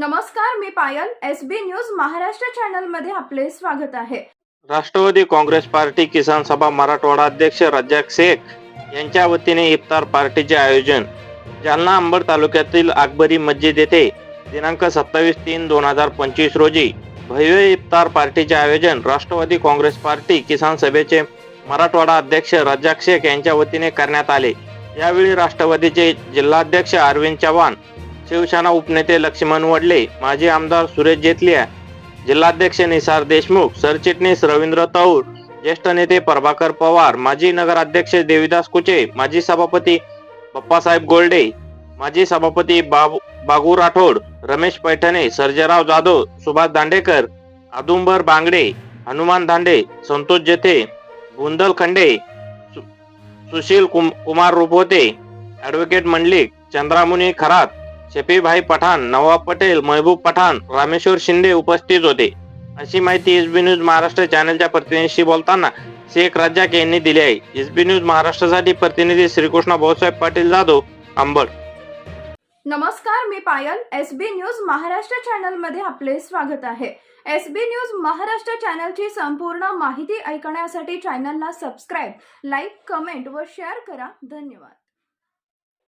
नमस्कार मी Payal S B news Maharashtra चॅनलमध्ये आपले स्वागत आहे. राष्ट्रवादी काँग्रेस पार्टी किसान सभा मराठवाडा अध्यक्ष रज्जाक शेख यांच्या वतीने इफ्तार पार्टीचे आयोजन. जालना अंबड तालुक्यातील आकबरी मस्जिद येथे दिनांक सत्तावीस तीन दोन हजार पंचवीस रोजी भव्य इफ्तार पार्टीचे आयोजन राष्ट्रवादी काँग्रेस पार्टी किसान सभेचे मराठवाडा अध्यक्ष रज्जाक शेख यांच्या वतीने करण्यात आले. यावेळी राष्ट्रवादीचे जिल्हाध्यक्ष अरविंद चव्हाण शिवसेना उपनेते लक्ष्मण वडले माजी आमदार सुरेश जेतलिया जिल्हाध्यक्ष निसार देशमुख सरचिटणीस रवींद्र तौर ज्येष्ठ नेते प्रभाकर पवार माजी नगराध्यक्ष देविदास कुचे माजी सभापती बप्पासाहेब गोल्डे माजी सभापती बाब बागू राठोड रमेश पैठणे सर्जेराव जाधव सुभाष दांडेकर आदुंबर बांगडे हनुमान दांडे संतोष जेथे गुंदल खंडे सु- सुशील कुम- कुमार रुपोते ॲडव्होकेट मंडलिक चंद्रामुनी खरात शफीभाई पठाण नवाब पटेल महबूब पठाण रामेश्वर शिंदे उपस्थित होते. अशी माहिती एस बी न्यूज महाराष्ट्र चॅनलच्या प्रतिनिधीशी बोलताना शेख रज्जाक यांनी दिली आहे. एस बी न्यूज महाराष्ट्रासाठी प्रतिनिधी श्रीकृष्ण भाऊसाहेब पाटील जाधव अंबड. नमस्कार मी Payal. S B news Maharashtra चॅनलमध्ये आपले स्वागत आहे. एस बी न्यूज महाराष्ट्र चॅनलची संपूर्ण माहिती ऐकण्यासाठी चॅनलला सबस्क्राईब लाईक कमेंट व शेअर करा. धन्यवाद.